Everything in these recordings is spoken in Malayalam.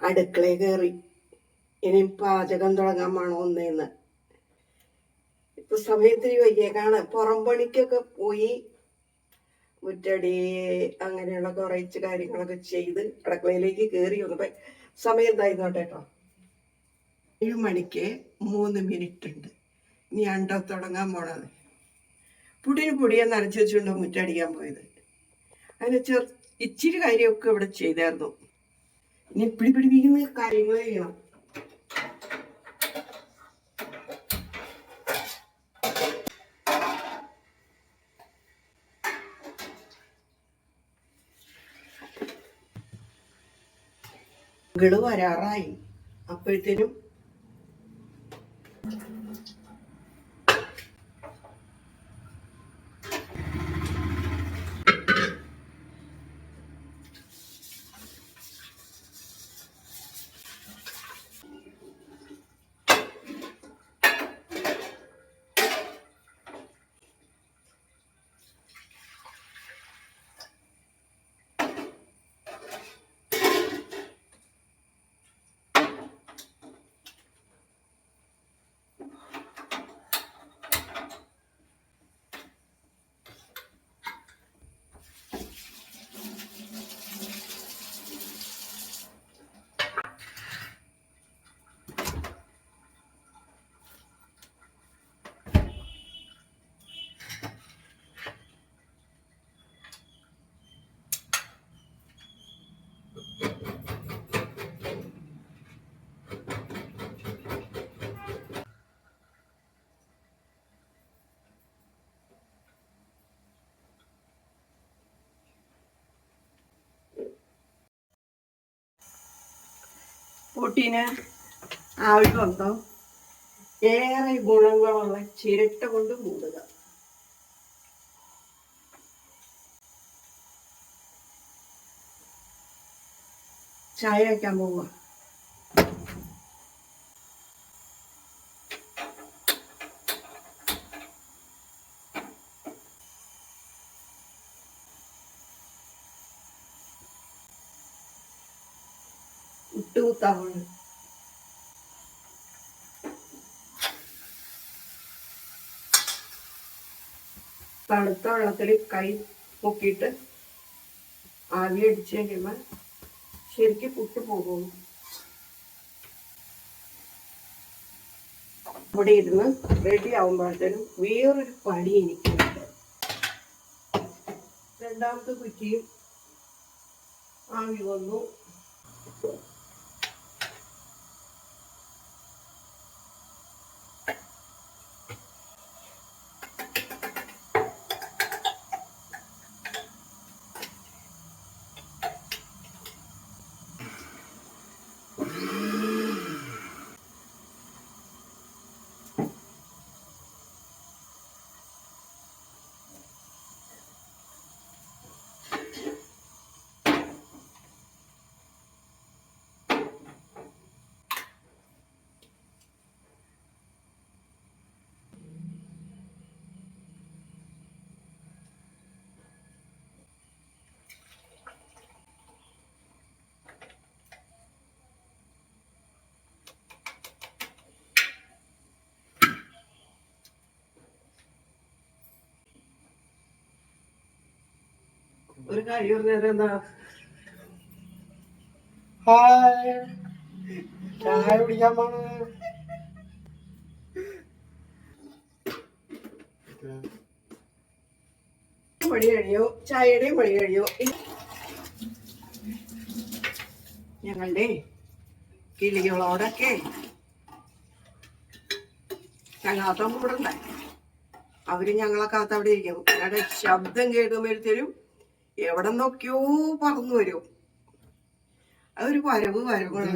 അടുക്കളയിൽ കയറി ഇനി പാചകം തുടങ്ങാൻ വേണോ ഒന്നേന്ന്. ഇപ്പൊ സമയത്തിന് വയ്യേക്കാണ് പുറം പണിക്കൊക്കെ പോയി മുറ്റടി അങ്ങനെയുള്ള കുറച്ച് കാര്യങ്ങളൊക്കെ ചെയ്ത് അടുക്കളയിലേക്ക് കയറി വന്നപ്പോ സമയം എന്തായിരുന്നോട്ടെ കേട്ടോ ഏഴ് മണിക്ക് മൂന്ന് മിനിറ്റ് ഉണ്ട്. ഇനി അണ്ട തുടങ്ങാൻ പോണത്. പുടിന് പൊടിയെ നനച്ച് വെച്ചുകൊണ്ട് മുറ്റടിക്കാൻ പോയത്. അതിന് ചെറു ഇച്ചിരി കാര്യമൊക്കെ ഇവിടെ ചെയ്തായിരുന്നു. ഇനി പിടി പിടിപ്പിക്കുന്ന ചെയ്യണം. മകൾ വരാറായി. അപ്പോഴത്തേനും പൊട്ടിന് ആവശ്യമുണ്ടോ? ഏറെ ഗുണങ്ങളുള്ള ചിരട്ട കൊണ്ട് മൂടുക. ചായ വയ്ക്കാൻ പോവുക. ഇട്ടുകുത്താവുള്ളൂ തണുത്ത വെള്ളത്തിൽ കൈ മുക്കിയിട്ട് ആവി അടിച്ചു കഴിയുമ്പോൾ ശരിക്കും പുട്ട് പോകും. ഇവിടെ ഇരുന്ന് റെഡി ആവുമ്പോഴത്തേനും വേറൊരു പണി എനിക്കുണ്ട്. രണ്ടാമത്തെ കുറ്റിയും ആവി വന്നു. ഒരു കാര്യം എന്താ? ഹായ്. ചായ കുടിക്കാൻ പോണ. മണി കഴിയോ ചായയുടെയും മണി കഴിയോ ഞങ്ങളുടെ കിളികളോടൊക്കെ ഞങ്ങളാത്ത കൂടണ്ടേ? അവർ ഞങ്ങളെ കാത്ത് അവിടെ ഇരിക്കും. ഞങ്ങളുടെ ശബ്ദം കേൾക്കുമ്പോഴത്തേനും എവിടെ നോക്കിയോ പറന്നു വരും. അതൊരു വരവ് വരവാണ്.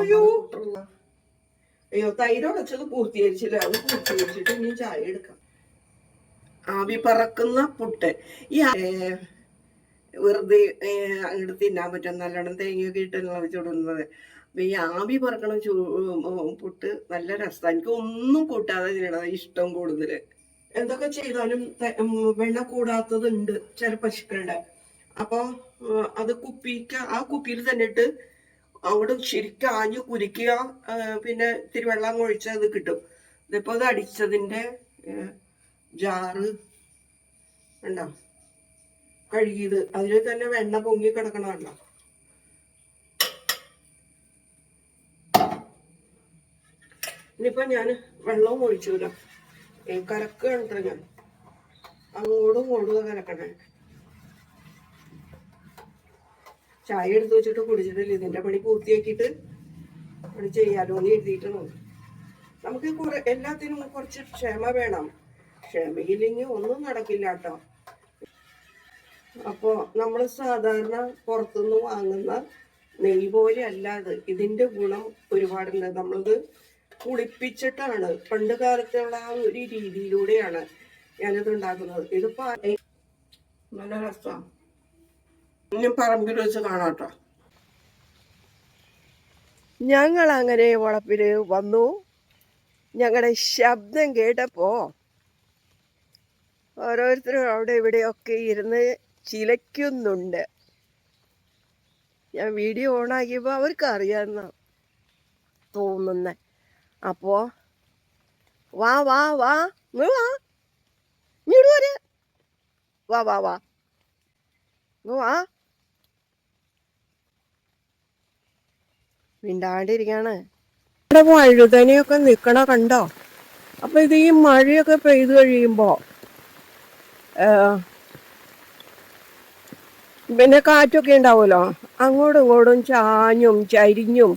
അയ്യോ. തൈര് ഉടച്ചത് പൂർത്തീകരിച്ചില്ല. അത് പൂർത്തീകരിച്ചിട്ട് ഇനി ചായ എടുക്കാം. ആവി പറക്കുന്ന പുട്ട്. ഈ വെറുതെ അങ്ങോട്ട് തിന്നാൻ പറ്റും. നല്ലോണം തേങ്ങയൊക്കെ ഇട്ട് ചുടുന്നത്. അപ്പൊ ഈ ആവി പറക്കണ ചൂ പുട്ട് നല്ല രസമാണ് എനിക്ക് ഒന്നും കൂട്ടാതെ തിന്നണത് ഇഷ്ടം കൂടുതൽ. എന്തൊക്കെ ചെയ്താലും വെള്ള കൂടാത്തതുണ്ട് ചില പശുക്കളുടെ. അപ്പൊ അത് കുപ്പിക്ക് ആ കുപ്പിയിൽ തന്നെ ഇട്ട് അവിടെ ശരിക്കും ആഞ്ഞു കുരിക്കുക പിന്നെ ഇത്തിരി വെള്ളം ഒഴിച്ച് അത് കിട്ടും. ഇതിപ്പോ അത് അടിച്ചതിന്റെ ജാറ് ഉണ്ടോ കഴുകിയത്. അതിൽ തന്നെ വെണ്ണ പൊങ്ങി കിടക്കണമല്ലോ ഇനിയിപ്പോ ഞാൻ വെള്ളവും ഒഴിച്ചു ഒഴിച്ചില്ല. കലക്കുകയാണ് ഞാൻ. അങ്ങോട്ടും ഇങ്ങോട്ടും ചായ എടുത്ത് വെച്ചിട്ട് കുടിച്ചിട്ടില്ല. ഇതിന്റെ പണി പൂർത്തിയാക്കിയിട്ട് പണി ചെയ്യാലോ എന്ന് എഴുതിയിട്ടാണ് നമുക്ക് കുറെ എല്ലാത്തിനും കുറച്ച് ക്ഷമ വേണം. ക്ഷമയില്ലെങ്കിൽ ഒന്നും നടക്കില്ല കേട്ടോ. അപ്പോ നമ്മൾ സാധാരണ പുറത്തുനിന്ന് വാങ്ങുന്ന നെയ് പോലെ അല്ലാതെ ഇതിന്റെ ഗുണം ഒരുപാടുണ്ട്. നമ്മളിത് കുളിപ്പിച്ചിട്ടാണ്. പണ്ട് കാലത്തുള്ള ആ ഒരു രീതിയിലൂടെയാണ് ഞാനിത് ഉണ്ടാക്കുന്നത്. ഇതിപ്പോ ആ- നല്ല രസമാണ് ഇനി പറമ്പിൽ വെച്ച് കാണാട്ടോ. ഞങ്ങൾ അങ്ങനെ വളപ്പിൽ വന്നു. ഞങ്ങളുടെ ശബ്ദം കേട്ടപ്പോ ഓരോരുത്തരും അവിടെ ഇവിടെയൊക്കെ ഇരുന്ന് ചിലയ്ക്കുന്നുണ്ട്. ഞാൻ വീഡിയോ ഓണാക്കിയപ്പോൾ അവർക്ക് അറിയാമെന്നാണ് തോന്നുന്നത് അപ്പോൾ വാ വാ വാ ഇങ്ങ് വാ. ഇങ്ങോട്ട് വരെ. വാ വാ വാ. ഇങ്ങ് വാ. മിണ്ടാണ്ടിരിക്കാണ്. ഇവിടെ വഴുതനയൊക്കെ നിക്കണ കണ്ടോ? അപ്പൊ ഇത് ഈ മഴയൊക്കെ പെയ്തു കഴിയുമ്പോ ആ, പിന്നെ കാറ്റൊക്കെ ഉണ്ടാവുമല്ലോ? അങ്ങോട്ടും ഇങ്ങോട്ടും ചാഞ്ഞും ചരിഞ്ഞും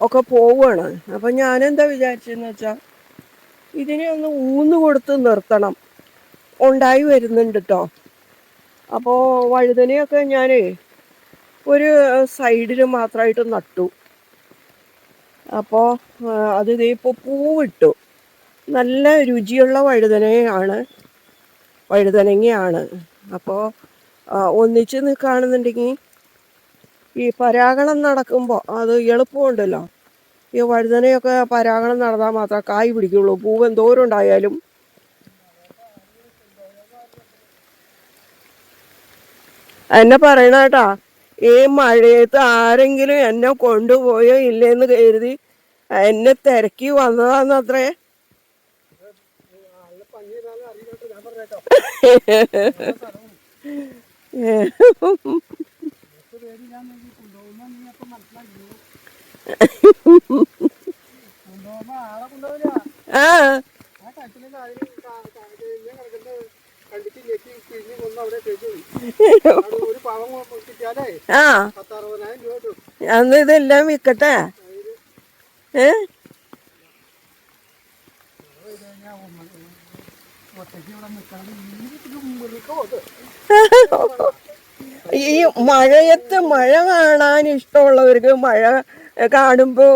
ഒക്കെ പോവുകയാണ് അപ്പൊ ഞാനെന്താ വിചാരിച്ചെന്ന് വെച്ചാൽ ഇതിനെ ഒന്ന് ഊന്ന് കൊടുത്ത് നിർത്തണം. ഉണ്ടായി വരുന്നുണ്ട് കേട്ടോ അപ്പോൾ വഴുതനയൊക്കെ ഞാൻ ഒരു സൈഡിൽ മാത്രമായിട്ട് നട്ടു. അപ്പോൾ അത് ഇപ്പോൾ പൂവിട്ടു. നല്ല രുചിയുള്ള വഴുതനയാണ് വഴുതനങ്ങയാണ്. അപ്പോൾ ഒന്നിച്ച് നിൽക്കുകയാണെന്നുണ്ടെങ്കിൽ ഈ പരാഗണം നടക്കുമ്പോൾ അത് എളുപ്പമുണ്ടല്ലോ. ഈ വഴുതനയൊക്കെ പരാഗണം നടന്നാൽ മാത്രമേ കായ് പിടിക്കുള്ളൂ. പൂവ് എന്തോരം ഉണ്ടായാലും എന്നെ പറയണ കേട്ടാ ഈ മഴയത്ത് ആരെങ്കിലും എന്നെ കൊണ്ടുപോയോ ഇല്ലേന്ന് കരുതി എന്നെ തിരക്കി വന്നതാന്നത്രേ. കൊണ്ടുപോകുമ്പോ ആളെ കൊണ്ടുപോകില്ല ആ ആ കട്ടിലെ കാര്യം കിടക്കുന്ന കണ്ടിട്ട് ഞെക്കി പിഴിഞ്ഞ് കൊന്ന് അവിടെ കേട്ടു അവിടെ ഒരു പാവം കിട്ടിയാലേ ആ പത്തറുപതിനായിരം കിട്ടും അന്ന് ഇതെല്ലാം വിൽക്കട്ടെ ഏ? ഈ മഴയത്ത് മഴ കാണാൻ ഇഷ്ടമുള്ളവർക്ക് മഴ കാണുമ്പോൾ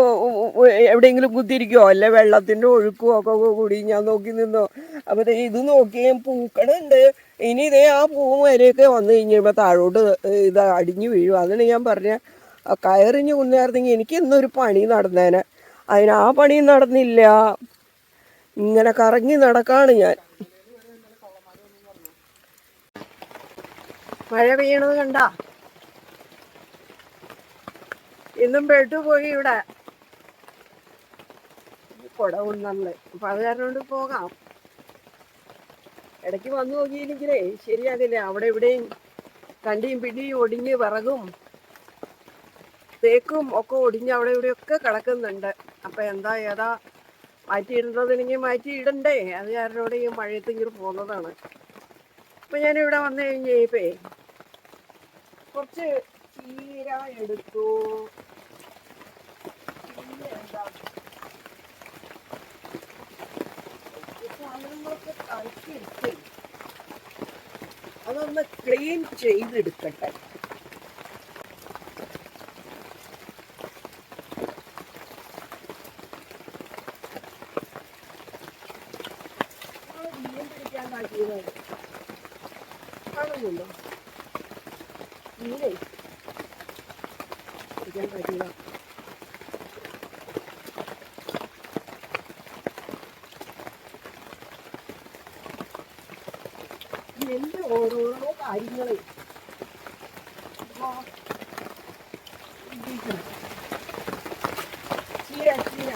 എവിടെയെങ്കിലും കുത്തിരിക്കുമോ അല്ലെ വെള്ളത്തിന്റെ ഒഴുക്കോ ഒക്കെ കൂടി ഞാൻ നോക്കി നിന്നോ. അപ്പോൾ ഇത് നോക്കി പൂക്കളുണ്ട്. ഇനി ഇതേ ആ പൂ വരെയൊക്കെ വന്നു കഴിഞ്ഞപ്പോൾ താഴോട്ട് ഇത് അടിഞ്ഞു വീഴും. അതിന് ഞാൻ പറഞ്ഞ കയറിഞ്ഞ് കുന്നേർന്നെങ്കിൽ എനിക്ക് ഇന്നൊരു പണി നടന്നേനെ. അതിന് ആ പണി നടന്നില്ല. ഇങ്ങനെ കറങ്ങി നടക്കാണ് ഞാൻ. മഴ പെയ്യണത് കണ്ട? ഇന്നും പെട്ടുപോയി ഇവിടെ. കുടവും നമ്മൾ അപ്പൊ അത് കാരണം കൊണ്ട് പോകാം. ഇടയ്ക്ക് വന്നു നോക്കിയില്ലെങ്കിലേ ശരിയാകില്ല. അവിടെ ഇവിടെയും കണ്ടിയും പിടിയും ഒടിഞ്ഞ് വിറകും തേക്കും ഒക്കെ ഒടിഞ്ഞ് അവിടെ ഇവിടെയൊക്കെ കിടക്കുന്നുണ്ട്. അപ്പൊ എന്താ ഏതാ മാറ്റിയിടുന്നതിനെങ്കിൽ മാറ്റി ഇടണ്ടേ അത് കാരണോടെ ഈ മഴയത്ത് ഇങ്ങനെ പോകുന്നതാണ്. അപ്പം ഞാനിവിടെ വന്നു കഴിഞ്ഞപ്പേ കുറച്ച് ചീര എടുത്തു അതൊന്ന് ക്ലീൻ ചെയ്തെടുക്കട്ടെ. നമ്മൾ മീൻ പിടിക്കാൻ കാട്ടിയതാണ് കാണുന്നുണ്ടോ മീനേ പിടിക്കാൻ കാട്ടിയതാ എന്റെ ഓരോരോ കാര്യങ്ങളെ ഇപ്പൊ ഇരിക്കണം. ചീര ചീര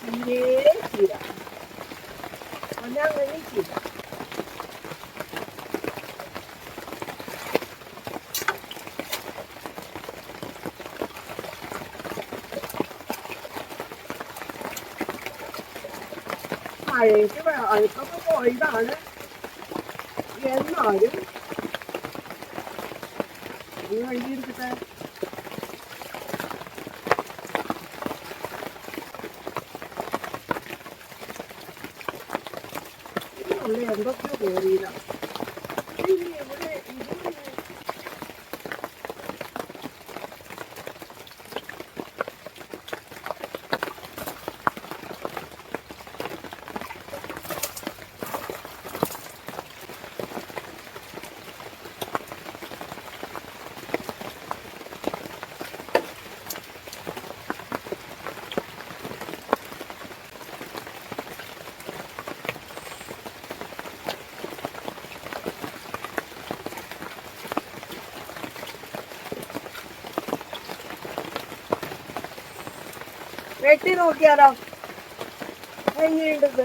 ചീരേ ചീര പൊന്നാങ്കണ്ണി ചീര വെ- അഴുക്കൊക്കെ പോയതാണ് എന്നാലും ഈ വണ്ടി എടുത്തിട്ട് ഉള്ള എന്തൊക്കെയോ കയറിയില്ല വെട്ടി നോക്കിയാലോ? എങ്ങനെയുണ്ടത്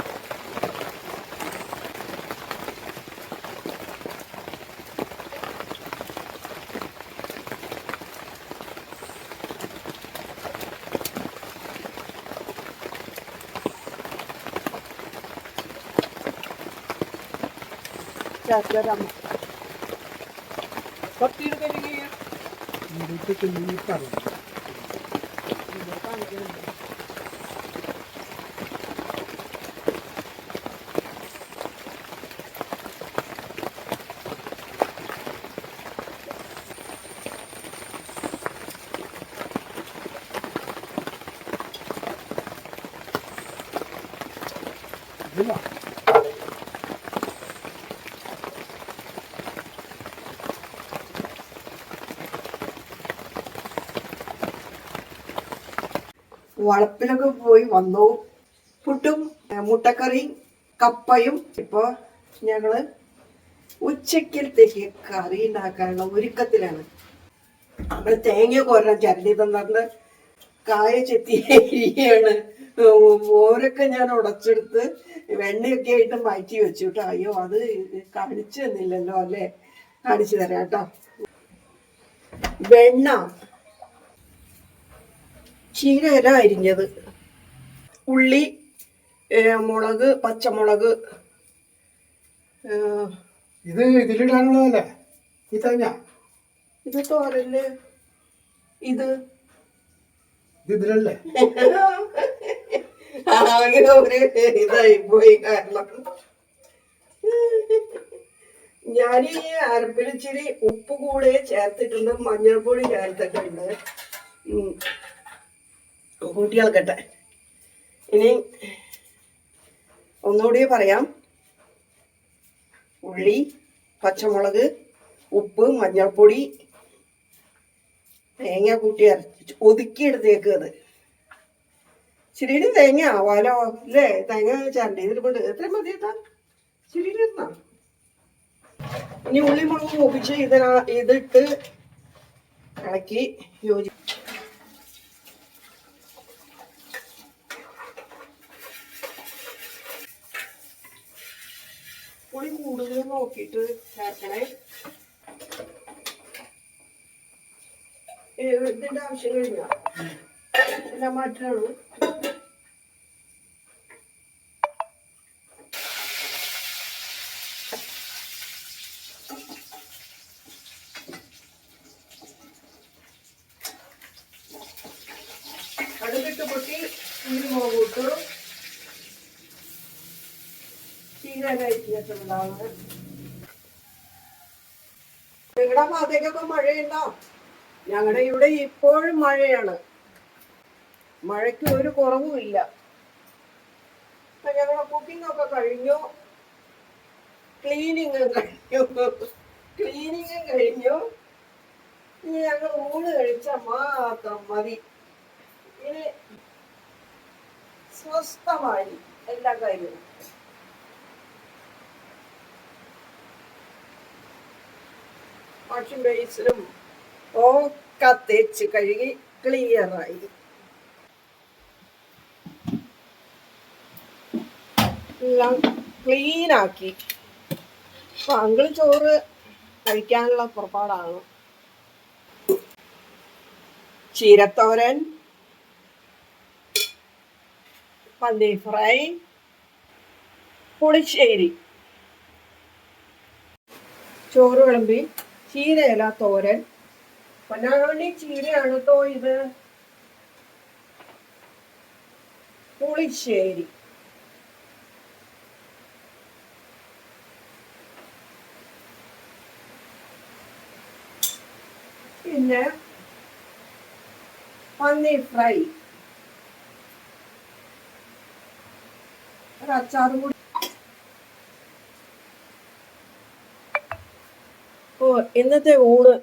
ഫലം മണോക്കിയിട്ടില്ലോ അയാൾക്ക് തീരെ ഒക്കെ ആർക്കില്ല ശർക്കരമ്മ കത്തിയെടുക്കാൻ ചെയ്യാം ഇവിടുത്തെ പിന്നീട് പറയും ഇതില്ല വളപ്പിലൊക്കെ പോയി വന്നു. പുട്ടും മുട്ടക്കറിയും കപ്പയും. ഇപ്പോൾ ഞങ്ങൾ ഉച്ചക്കലത്തേക്ക് കറി ഉണ്ടാക്കാനുള്ള ഒരുക്കത്തിലാണ്. നമ്മൾ തേങ്ങ കോരണം ചരടി തന്നിട്ട് കായ ചെത്തിയാണ് ഓരൊക്കെ ഞാൻ ഉടച്ചെടുത്ത് വെണ്ണയൊക്കെ ആയിട്ട് മാറ്റി വെച്ചു കേട്ടോ. അയ്യോ അത് കാണിച്ചു തന്നില്ലല്ലോ അല്ലേ? കാണിച്ചു തരാം കേട്ടോ. വെണ്ണ. ചീരയില അരിഞ്ഞത് ഉള്ളി മുളക് പച്ചമുളക് ഇത് ഇതിലിടാനുള്ളതല്ലേ? ഈ തേങ്ങ? ഇത് തോരൽ ഇത്. ഇത് ഇതിലല്ലേ? ആകെ ഒരു ഇതായി പോയി കാരണം. ഞാൻ ഈ അരപ്പിൽ ഉപ്പ് കൂടെ ചേർത്തിട്ടുണ്ട് മഞ്ഞൾപ്പൊടി ചേർത്തിട്ടുണ്ട്. കൂട്ടി ഇനി ഒന്നുകൂടി പറയാം. ഉള്ളി പച്ചമുളക് ഉപ്പ് മഞ്ഞൾപ്പൊടി തേങ്ങ കൂട്ടി അരച്ച് ഒതുക്കി എടുത്തേക്ക് അത് തേങ്ങ ആവാലോ? അല്ലേ തേങ്ങ ചരണ്ടി ഇതിൽക്കൊണ്ട് എത്ര മതി എത്താ ചിരിയുടെ ഇരുന്നാ? ഇനി ഉള്ളി മുളക് ഒപ്പിച്ച് ഇതിനാ ഇതിട്ട് ഇളക്കി യോജി പുളി കൂടുതൽ നോക്കിയിട്ട് ചേർക്കണേ. ഇതിന്റെ ആവശ്യം കഴിഞ്ഞ? എല്ലാം മാറ്റാണോ അടുപ്പിട്ട് പൊട്ടി ഈ മുളകൂട്ട് നിങ്ങളുടെ ഭാഗത്തേക്കൊക്കെ മഴയുണ്ടോ? ഞങ്ങളുടെ ഇവിടെ ഇപ്പോഴും മഴയാണ്. മഴയ്ക്ക് ഒരു കുറവുമില്ല ഞങ്ങളുടെ കുക്കിംഗ് ഒക്കെ കഴിഞ്ഞു. ക്ലീനിങ് കഴിഞ്ഞു. ക്ലീനിങ് കഴിഞ്ഞു. ഇനി ഞങ്ങൾ ഊണ് കഴിച്ചാൽ മാത്രം മതി. ഇനി സ്വസ്ഥമായി എല്ലാ കാര്യവും. വാഷിംഗ് ബേസിലും ഒക്കെ തേച്ച് കഴുകി ക്ലിയറായി എല്ലാം ക്ലീനാക്കി അപ്പൊ അങ്കിൾ ചോറ് കഴിക്കാനുള്ള പുറപ്പാടാണ്. ചീരത്തോരൻ പന്നി ഫ്രൈ പുളിശ്ശേരി. ചോറ് വിളമ്പി ചീരയില തോരൻ. പൊന്നാങ്കണ്ണി ചീരയാണ് കേട്ടോ ഇത്? പുളിശ്ശേരി. പിന്നെ പന്നി ഫ്രൈ. ഒരു അച്ചാറും കൂടി ഇന്നത്തെ ഊണ്